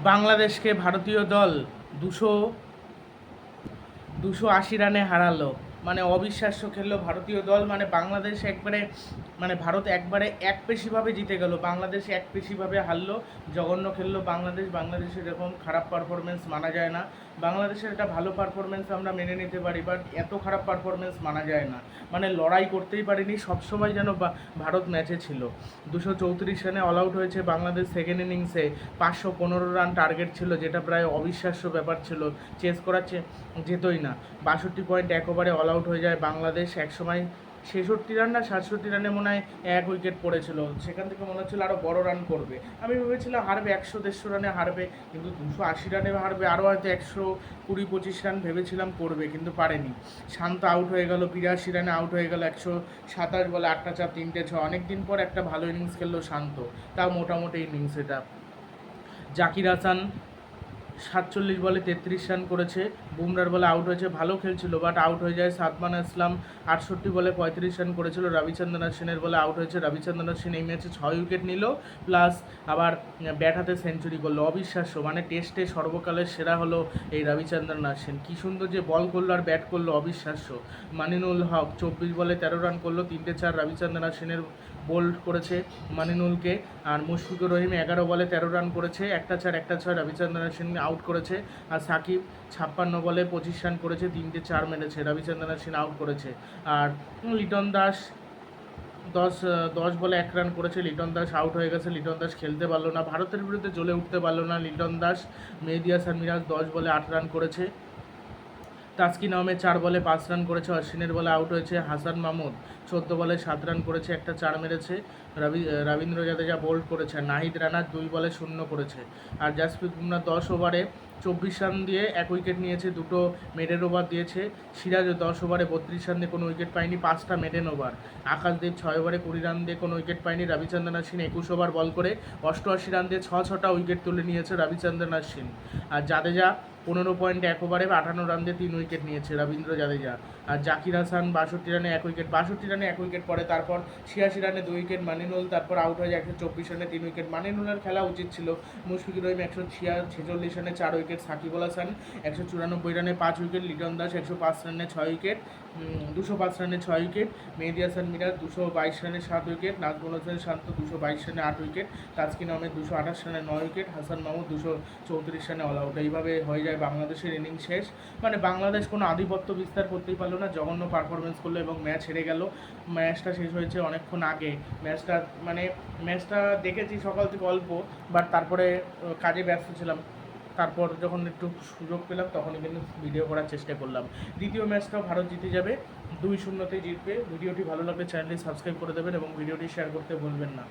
বাংলাদেশকে ভারতীয় দল দুশো দুশো আশি রানে হারালো। মানে অবিশ্বাস্য খেললো ভারতীয় দল। মানে বাংলাদেশ একবারে মানে ভারত একবারে একপেশিভাবে জিতে গেল, বাংলাদেশ একপেশিভাবে হারলো, জঘন্য খেললো বাংলাদেশ, বাংলাদেশের এরকম খারাপ পারফরমেন্স মানা যায় না। বাংলাদেশের একটা ভালো পারফরমেন্স আমরা মেনে নিতে পারি বাট এত খারাপ পারফরমেন্স মানা যায় না। মানে লড়াই করতেই পারিনি, সবসময় যেন ভারত ম্যাচে ছিল। দুশো চৌত্রিশ রানে অল আউট হয়েছে বাংলাদেশ সেকেন্ড ইনিংসে পাঁচশো পনেরো রান টার্গেট ছিল, যেটা প্রায় অবিশ্বাস্য ব্যাপার ছিল। চেস করা যেতই না। বাষট্টি পয়েন্ট এক ওভারে অল আউট হয়ে যায় বাংলাদেশ। একসময় ছেষট্টি রান না সাতষট্টি রানে মনে হয় এক উইকেট পড়েছিল। সেখান থেকে মনে হচ্ছিল আরও বড় রান করবে। আমি ভেবেছিলাম হারবে একশো দেড়শো রানে হারবে, কিন্তু দুশো আশি রানে হারবে আরও হয়তো একশো কুড়ি পঁচিশ রান ভেবেছিলাম করবে, কিন্তু পারেনি। শান্ত আউট হয়ে গেল, বিরাশি রানে আউট হয়ে গেল, একশো সাতাশ বলে আটটা চার তিনটে ছ অনেক দিন পর একটা ভালো ইনিংস খেললো শান্ত, তাও মোটামুটি ইনিংস এটা। জাকির হাসান সাতচল্লিশ বলে তেত্রিশ রান করেছে বুমরার বলে আউট হয়েছে, ভালো খেলছিল বাট আউট হয়ে যায় সাদমান ইসলাম আটষট্টি বলে পঁয়ত্রিশ রান করেছিল রবিচন্দ্রন অশ্বিনের বলে আউট হয়েছে রবিচন্দ্রন অশ্বিন এই ম্যাচে ছয় উইকেট নিল প্লাস আবার ব্যাট হাতে সেঞ্চুরি করল, অবিশ্বাস্য মানে টেস্টে সর্বকালের সেরা হলো এই রবিচন্দ্রন অশ্বিন কী সুন্দর যে বল করল আর ব্যাট করল, অবিশ্বাস্য, মানিনুল হক চব্বিশ বলে তেরো রান করল, তিনটে চার রবিচন্দ্রন অশ্বিনের বোল্ড করেছে মানিনুলকে, আর মুশফিকুর রহিম এগারো বলে তেরো রান করেছে, একটা চার, একটা ছয় রবিচন্দ্রন অশ্বিন আউট করেছে, আর সাকিব ছাপ্পান্ন বলে পঁচিশ রান করেছে, তিনটে চার মেরেছে রবিচন্দ্রন অশ্বিন আউট করেছে। আর লিটন দাস দশ দশ বলে এক রান করেছে, লিটন দাস আউট হয়ে গেছে, লিটন দাস খেলতে পারল না, ভারতের বিরুদ্ধে জ্বলে উঠতে পারল না, লিটন দাস, মেহেদি হাসান মিরাজ দশ বলে আট রান করেছে। তাসকিন আহমেদ চার বলে পাঁচ রান করেছে, অশ্বিনের বলে আউট হয়েছে, হাসান মাহমুদ চোদ্দ বলে সাত রান করেছে, একটা চার মেরেছে, রবি, রবীন্দ্র জাদেজা বোল্ড করেছে নাহিদ রানা দুই বলে শূন্য করেছে। আর জাসপ্রীত বুমরা দশ ওভারে চব্বিশ রান দিয়ে এক উইকেট নিয়েছে, দুটো মেডেন ওভার দিয়েছে। সিরাজও দশ ওভারে বত্রিশ রান দিয়ে কোনো উইকেট পায়নি, পাঁচটা মেডেন ওভার আকাশদীপ ছয় ওভারে কুড়ি রান দিয়ে কোনো উইকেট পায়নি রবিচন্দ্রন অশ্বিন একুশ ওভার বল করে অষ্টআশি রান দিয়ে ছ ছটা উইকেট তুলে নিয়েছে রবিচন্দ্রন অশ্বিন আর জাদেজা পনেরো পয়েন্ট এক ওভারে আটান্ন রান দিয়ে তিন উইকেট নিয়েছে রবীন্দ্র জাদেজা। আর জাকির হাসান বাষট্টি রানে এক উইকেট, বাষট্টি রানে এক উইকেট পড়ে তারপর ছিয়াশি রানে দুই উইকেট মানিনুল, তারপর আউট হয়ে একশো চব্বিশ রানে তিন উইকেট। মানিনুলের খেলা উচিত ছিল মুশফিকুর রহিম একশো ছিয়া ছেচল্লিশ রানে চার উইকেট সাকিবুল হাসান একশো চুরানব্বই রানে পাঁচ উইকেট লিটন দাস একশো পাঁচ রানে ছয় উইকেট দুশো পাঁচ রানে ছয় উইকেট মেহেদি হাসান মিরাজ দুশো বাইশ রানে সাত উইকেট নাজমুল হোসেন শান্ত দুশো বাইশ রানে আট উইকেট তাজকিন আহমেদ দুশো আঠাশ রানে নয় উইকেট হাসান মাহমুদ দুশো চৌত্রিশ রানে অল আউট এইভাবে হয়ে যায় বাংলাদেশের ইনিংস শেষ। মানে বাংলাদেশ কোনো আধিপত্য বিস্তার করতেই পারল না, জঘন্য পারফরমেন্স করল এবং ম্যাচ হেরে গেল। ম্যাচটা শেষ হয়েছে অনেকক্ষণ আগে। ম্যাচটা মানে ম্যাচটা দেখেছি সকাল থেকে অল্প বাট তারপরে কাজে ব্যস্ত ছিলাম। তারপর যখন একটু সুযোগ পেলাম, তখনই কিন্তু ভিডিও করার চেষ্টা করলাম। দ্বিতীয় ম্যাচটাও ভারত জিতে যাবে। দুই শূন্যতে জিতবে। ভিডিওটি ভালো লাগলে চ্যানেলটি সাবস্ক্রাইব করে দেবেন এবং ভিডিওটি শেয়ার করতে ভুলবেন না।